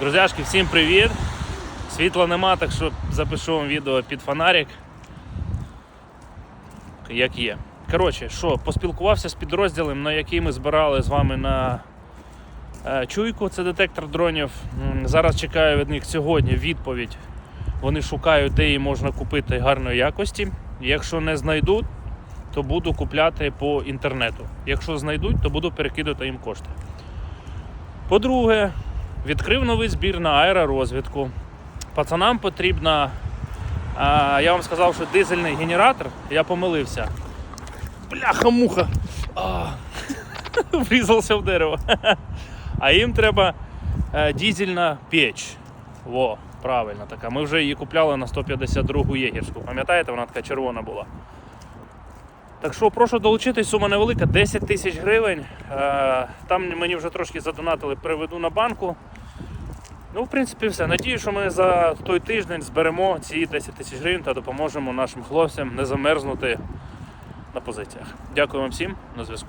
Друзяшки, всім привіт! Світла нема, так що запишу вам відео під фонарик. Як є. Коротше, що, поспілкувався з підрозділом, на який ми збирали з вами на е, чуйку, це детектор дронів. Зараз чекаю від них сьогодні відповідь. Вони шукають, де її можна купити гарної якості. Якщо не знайдуть, то буду купляти по інтернету. Якщо знайдуть, то буду перекидати їм кошти. По-друге, відкрив новий збір на аеророзвідку. Пацанам потрібна. А, я вам сказав, що дизельний генератор, я помилився. Бляха-муха! Врізався в дерево. А їм треба е, дізельна піч. Во, правильно така. Ми вже її купляли на 152-гу єгерську. Пам'ятаєте, вона така червона була. Так що прошу долучитись, сума невелика, 10 тисяч гривень. Е, Там мені вже трошки задонатили, переведу на банку. Ну, в принципі, все. Надію, що ми за той тиждень зберемо ці 10 тисяч гривень та допоможемо нашим хлопцям не замерзнути на позиціях. Дякую вам всім, на зв'язку.